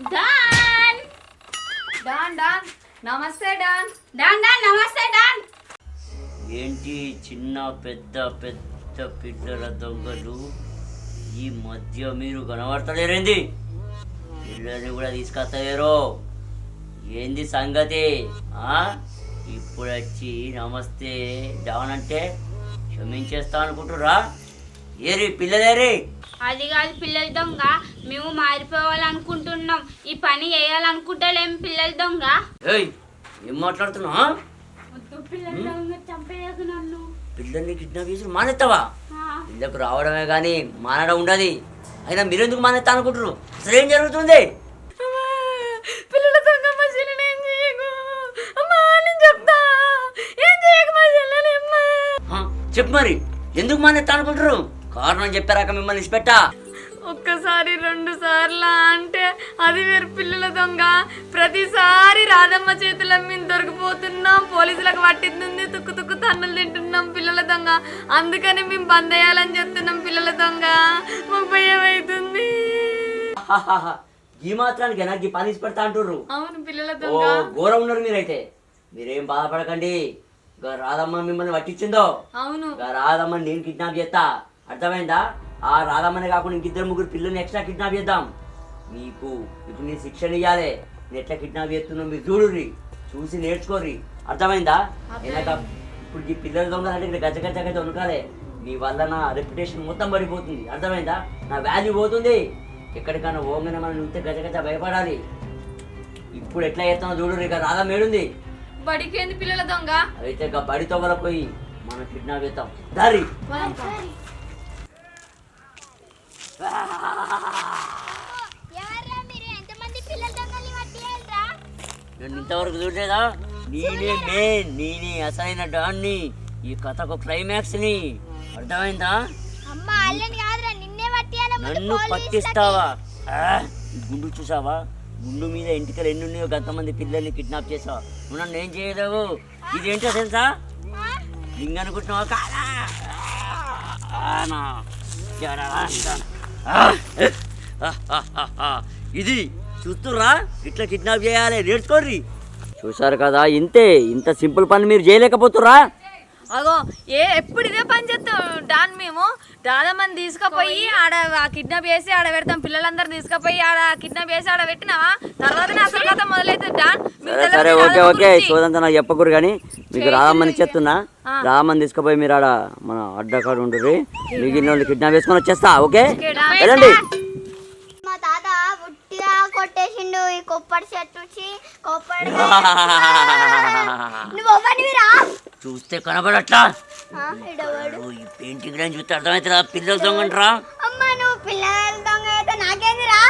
Don డాన్ డాన్ నమస్తే డాన్ డాన్ డాన్ నమస్తే డాన్ ఏంటి చిన్న పెద్ద పెద్ద పిల్లల దొంగలు? ఈ మధ్య మీరు కనబడతలేరేంది? పిల్లల్ని కూడా తీసుకొస్తలేరు. ఏంది సంగతి? ఆ? ఇప్పుడు వచ్చి నమస్తే డాన్ అంటే క్షమించేస్తా అనుకుంటురా ఏరి పిల్లలేరి. అది కాదు పిల్లల దొంగ మేము మారిపోవాలనుకుంటున్నాం. ఈ పని చేయాలనుకుంటలేం పిల్లల దొంగ. ఏయ్ ఏం మాట్లాడుతున్నావు? వద్దు పిల్లల దొంగ చంపేయకు నన్ను. పిల్లల్ని కిడ్నాప్ చేసి మానేస్తావా? ఇళ్ళకు రావడమే కానీ మానడం ఉండదు. అయినా మీరెందుకు మానేస్తా అనుకుంటున్నారు? అసలు ఏం జరుగుతుంది? చెప్పు మరి. ఎందుకు మానేస్తా అనుకుంటారు కారణం చెప్పారాక మిమ్మల్ని ఇచ్చిపెట్టా? ఒక్కసారి రెండు సార్లా అంటే అది వేరు పిల్లల దొంగ. ప్రతిసారి రాధమ్మ చేతుల మీద దొరికిపోతున్నాం పోలీసులకు పట్టింది తుక్కు తుక్కు తన్నులు తింటున్నాం పిల్లల దొంగ. అందుకని మేము బంద్ చేయాలని చెప్తున్నాం పిల్లల దొంగ. మాకు భయం అవుతుంది. ఈ మాత్రానికి నాకు ఈ పని పెడతా అంటుర్రు. అవును పిల్లల దొంగ. ఘోరం ఉన్నారు మీరైతే. మీరేం బాధపడకండి. రాధమ్మ మిమ్మల్ని పట్టించిందో? అవును. రాధమ్మ నేను కిడ్నాప్ చేస్తా. అర్థమైందా? ఆ రాధమ్మని కాకుండా ఇంకిద్దరు ముగ్గురు పిల్లల్ని ఎక్స్ట్రా కిడ్నాప్ చేద్దాం. మీకు ఇప్పుడు నేను శిక్షణ ఇవ్వాలి నేను ఎట్లా కిడ్నాప్ చేస్తున్నా మీరు చూడుర్రి. చూసి నేర్చుకోర్రి. అర్థమైందా? వెనక ఇప్పుడు ఈ పిల్లల దొంగలు అంటే ఇక్కడ గజ గజ గజ వణుకాలే మీ వల్ల నా రెప్యుటేషన్ మొత్తం పడిపోతుంది. అర్థమైందా? నా వాల్యూ పోతుంది. ఎక్కడికైనా ఓంగనే మనం చూస్తే గజ గజ భయపడాలి. ఇప్పుడు ఎట్లా చేస్తానో చూడు ఇక రాధా మేడుంది బడికేంది పిల్లల దొంగ? అయితే ఇక బడితో వల్ల పోయి మనం కిడ్నాప్ చేస్తాం దారి. నన్ను ఇంతవరకు చూడలేదా? నేనే మెయిన్ నేనే అసలైన డాన్ని. ఈ కథకు క్లైమాక్స్ని. అర్థమైందా? నిన్నే పట్టిస్తావా? గుండు చూసావా? గుండు మీద ఎంటికలు ఎన్ని ఉన్నాయో గంతమంది పిల్లల్ని కిడ్నాప్ చేసావా? నువ్వు నన్ను ఏం చేయలేవు? ఇదేంటో తెలుసా? లింగ అనుకుంటున్నావా కాదా? ఇది చూస్తురా ఇట్లా కిడ్నాప్ చేయాలి నేర్చుకోర్రి. చూసారు కదా ఇంతే. ఇంత సింపుల్ పని మీరు చేయలేకపోతురా అగో ఏ ఎప్పుడు ఇదే పని చేస్తాం డాన్ మేము రాధమ్మని తీసుకుపోయి ఆడ కిడ్నాప్ చేసి ఆడ పెడతాం. పిల్లలందరూ తీసుకుపోయి ఆడ కిడ్నాప్ చేసి ఆడ పెట్టినావా? తర్వాతనే అసలు కథ మొదలైతుంది డాన్. మీకు సరే ఓకే ఓకే? సోదంతా నాకు చెప్పకూరు కానీ మీకు రామని చెప్తున్నా. రామని తీసుకుపోయి మీరు ఆడ మన అడ్డకాడ ఉంటుంది మిగిలిన వాళ్ళు కిడ్నాప్ వేసుకొని వచ్చేస్తా ఓకే? వెళ్ళండి. మా తాత ఉట్టిగా కొట్టేసిండు ఈ కొప్పటి చెట్టు వచ్చి కొప్పడి నువ్వు చూస్తే కనబడట్లా? ఈ పెయింటింగ్ లని చూస్తే అర్థమవుతుందా పిల్లలు దొంగంటరా? అమ్మ నువ్వు పిల్లల దొంగ అయితే నాకేందిరా?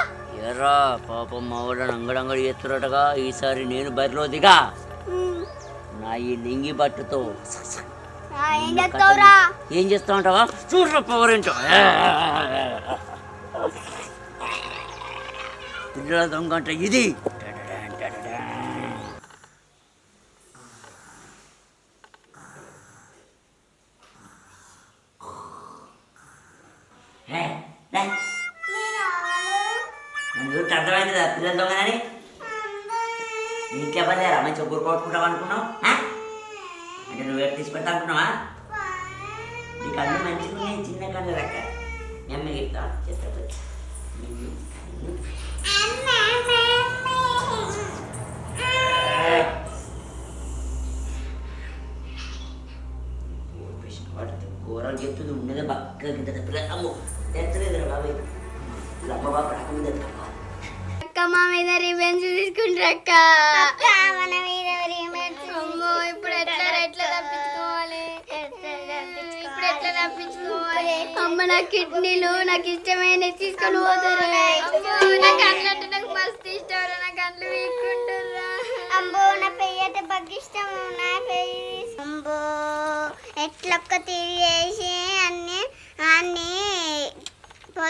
ఎర్రా పాపం మా వాళ్ళని అంగడంగడి ఎత్తురటగా ఈసారి నేను బరిలో దిగా. నా ఈ లింగి బట్టతో. ఏం చేస్తా ఉంటావా చూడరా పవర్ ఏంటో. పిల్లల దొంగ అంటే ఇది. నన్ను చూస్తే అర్థమైంది పిల్లల దొంగనని ఇంట్లో పనిలేరా మంచిగా గురు కొట్టుకుంటావు అనుకున్నావు? అంటే నువ్వు తీసి పెడతా అనుకున్నావా? అక్క మా మీద రివెంజ్ తీసుకుంటారు అక్క. మన మీద అమ్మో ఇప్పుడు ఎట్లా ఎట్లా తప్పించుకోవాలి? ఇప్పుడు ఎట్లా తప్పించుకోవాలి? అమ్మ నా కిడ్నీలు నాకు ఇష్టమైన తీసుకొని పోతారు అమ్మో, నా కళ్ళు అంటే నాకు మస్తు ఇష్టం రా, నా కళ్ళు వీక్కుంటారా అమ్మో నా పెయ్యి అయితే బాగా ఇష్టం నా పెయ్యి. అమ్మో ఎట్లొక్క తిరిగేసి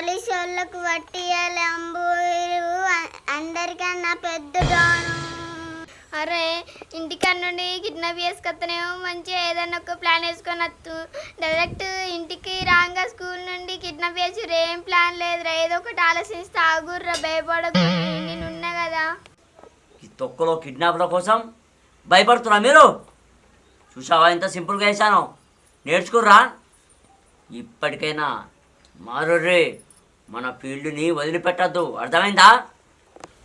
పోలీసు వాళ్ళకు పట్టియాలి అంబూరు అందరికన్నా పెద్ద డాను అరే ఇంటికాడ నుండి కిడ్నాప్ చేసుకొస్తేనేమో మంచిగా ఏదైనా ఒక ప్లాన్ వేసుకొని వస్తూ డైరెక్ట్ ఇంటికి రాగా స్కూల్ నుండి కిడ్నాప్ చేసి ఏం ప్లాన్ లేదురా ఏదో ఒకటి ఆలోచిస్తే. ఆగుర్రా భయపడకు. నేను ఉన్నా తొక్కలో కిడ్నాప్ల కోసం భయపడుతున్నా మీరు? చూసావా ఎంత సింపుల్గా వేసాను నేర్చుకుర్రా? ఇప్పటికైనా మారుర్రి. మన ఫీల్డ్ని వదిలిపెట్టద్దు. అర్థమైందా?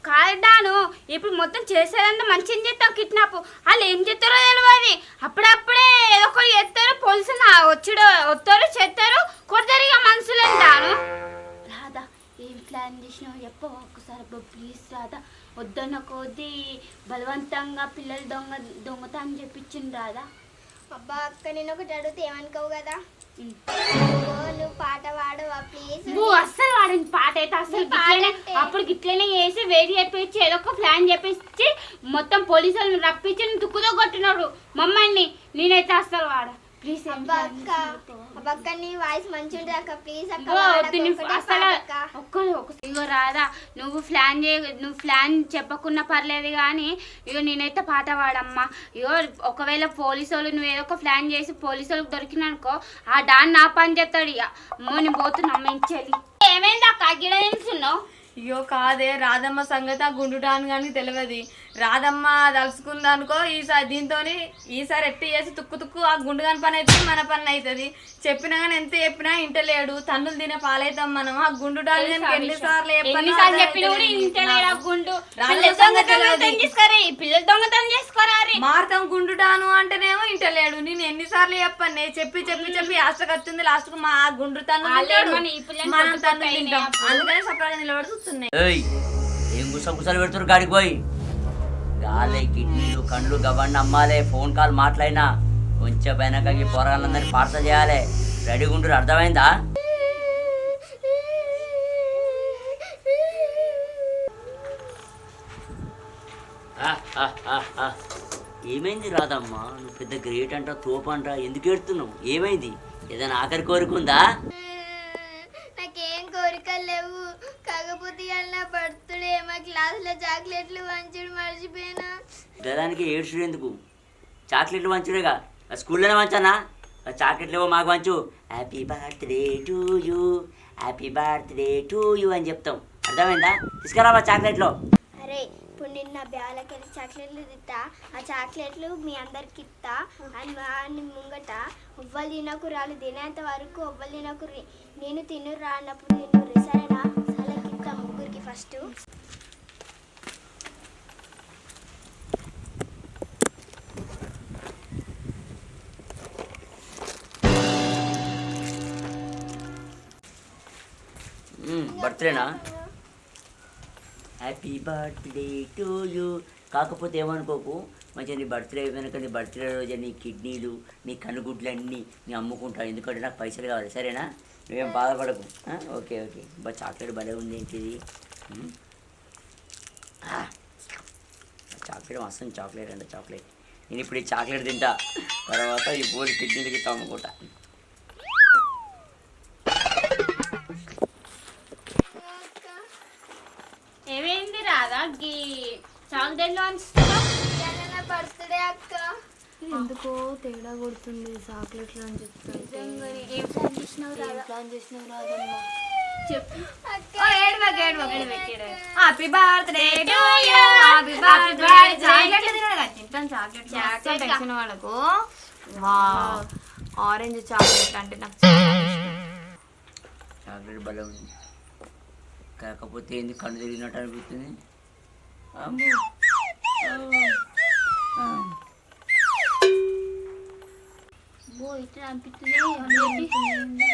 కాదాను ఇప్పుడు మొత్తం చేసేదంతా మంచిగా చేస్తాం కిడ్నాప్ వాళ్ళు ఏం చేస్తారో తెలియదు అప్పుడప్పుడే ఏదో ఒకటి చేస్తారు పోలీసులు వచ్చాడు వస్తారు చేస్తారు కొడతారు ఇక మనుషులని దాను రాధా ఏం ప్లాన్ చేసినావు? చెప్ప ఒక్కసారి ప్లీజ్ రాధా. వద్దన్న కొద్దీ బలవంతంగా పిల్లలు దొంగ దొంగతనం చెప్పించింది రాధా. అబ్బా అక్క నేను ఒకటి అడిగితే ఏమనుకోవు కదా? నువ్వు పాట పాడవా ప్లీజ్ అయితే అసలు నీ పాట గిట్లనే అంటే? అప్పుడు గిట్లనే చేసి వేడి చెప్పించి ఏదో ఒక ప్లాన్ చెప్పించి మొత్తం పోలీసులను రప్పించి తుక్కుతో కొట్టినాడు మమ్మల్ని. నేనైతే అస్సలు వాడ. ప్లీజ్ అబ్బా అక్క. అబ్బా అక్క నీ వాయిస్ మంచి ఉంటుంది అక్క. ప్లీజ్ అక్క ఇగో అసలు రాదా నువ్వు ప్లాన్ చేయ నువ్వు ప్లాన్ చెప్పకున్నా పర్లేదు కానీ ఇగో నేనైతే పాట పాడమ్మా. ఇగో ఒకవేళ పోలీసు వాళ్ళు నువ్వు ఏదో ఒక ప్లాన్ చేసి పోలీసు వాళ్ళకి దొరికినానుకో ఆ డాన్ నా పని చేస్తాడు. ఇక అమ్మో నేను పోతున్నా అమ్మించాలి ఏమైంది అక్క? గిడ నిల్చున్నావు అయ్యో కాదే. రాధమ్మ సంగతి ఆ గుండుటాను కానీ తెలియదు రాధమ్మ తలుసుకుంది అనుకో ఈసారి దీంతో ఈసారి ఎట్టి చేసి తుక్కు తుక్కు ఆ గుండు కాని పని అయితే మన పని అవుతుంది. చెప్పినా కానీ ఎంత చెప్పినా ఇంటలేడు తన్నులు తినే పాలైతాం మనం. ఆ. గుండు రే. మారుతాం గుండుటాను అంటేనేమో ఇంటలేడు నేను ఎన్నిసార్లు చెప్పాను నేను చెప్పి చెప్పి చెప్పి లాస్ట్ వస్తుంది లాస్ట్కు మా ఆ గుండు తన్ను. మన తన్ను తింటాం. అందుకని సపరేట్గా నిలబడి చూస్తున్నాయి. ఏం గుస గుసలు పెడుతున్నారు గాడికి పోయి? గాలి కిడ్నీలు కండ్లు గవ్వండి అమ్మాలే ఫోన్ కాల్ మాట్లాడినా. కొంచెం వెనకకి పోరాళ్ళందరినీ పార్సల్ చేయాలి. రెడీగా ఉంటారు అర్థమైందా? ఆ, ఏమైంది రాదమ్మా నువ్వు పెద్ద గ్రేట్ అంట తోపు అంట ఎందుకు ఏడుతున్నావు? ఏమైంది? ఏదైనా ఆఖరి కోరుకుందా నాకేం కోరికలు లేవు. కాకపోతే ఇవాళ నా బర్త్డే మా క్లాస్లో చాక్లెట్లు వంచుడు మర్చిపోయినా. గదానికి ఏడ్చుడు ఎందుకు? చాక్లెట్లు మంచుడేగా ఆ స్కూల్లోనే మంచానా ఆ చాక్లెట్లు ఏవో మాకు మంచు happy birthday to you happy birthday to you అని చెప్తాం. అర్థమైందా? తీసుకురా మా చాక్లెట్లో. అరే ఇప్పుడు నిన్న బ్యాలకి వెళ్ళి చాక్లెట్లు తిత్తా ఆ చాక్లెట్లు మీ అందరికి ఇస్తా అని వాడిని ముంగట ఉవ్వలు తినకురాలు తినేంత వరకు ఉవ్వలు తినకుర్రి. నేను తినురా అన్నప్పుడు తినుర్రి సరేనా ఫస్ట్. బర్త్డేనా? హ్యాపీ బర్త్డే టు యూ కాకపోతే ఏమనుకోకు మంచిగా నీ బర్త్డే వెనక నీ బర్త్డే రోజు నీ కిడ్నీలు నీ కనుగుడ్లన్నీ నేను అమ్ముకుంటాను ఎందుకంటే నాకు పైసలు కావాలి. సరేనా? నువ్వేం బాధపడకు. Okay okay. బా చాక్లెట్ భలే ఉంది ఏంటిది? చాక్లెట్ మస్తు చాక్లెట్ అంటే చాక్లెట్. నేను ఇప్పుడు ఈ చాక్లెట్ తింటా. తర్వాత ఈ బోల్ కిడ్నీలకి తమ్ముకుంటా. ఏమైంది రాదా గీ నా బర్త్డే అక్క. ఎందుకో తేడా కొడుతుంది చాక్లెట్లు అని చెప్తుంటే ఏం ప్లాన్ చేసినావు రాదా ప్లాన్ చేసినావు రాదమ్మా చెప్పు. Happy birthday to you happy birthday chocolate తినడు తింటాను చాక్లెట్ Chocolate. తెలిసిన వాళ్ళకు. వావ్ ఆరెంజ్ చాక్లెట్ అంటే నాకు చాక్లెట్ భలే ఉంది. కాకపోతే ఏంది కన్ను తిరిగినట్టు అనిపిస్తుంది. అమ్మో. ఆ. బో ఇట్లా అనిపిస్తుంది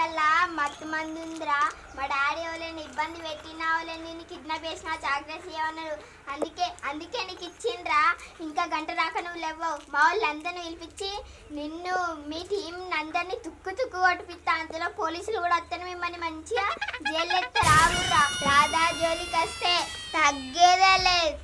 చాక్లెట్లల్లా మత్తు మంది ఉందిరా మా డాడీ వాళ్ళని ఇబ్బంది పెట్టినా వాళ్ళని నేను కిడ్నాప్ చేసిన జాగ్రత్త ఇవ్వన్నారు అందుకే అందుకే నీకు ఇచ్చిండ్రా. ఇంకా గంట రాక నువ్వు లేవవు. మా వాళ్ళందరిని పిలిపించి నిన్ను మీ టీం అందరినీ తుక్కు తుక్కు కొట్టిపిస్తా. అందులో పోలీసులు కూడా వస్తారు మిమ్మల్ని మంచిగా. జైలు ఎత్తారు రావురా. రాధా జోలికి వస్తే తగ్గేదే లేదు.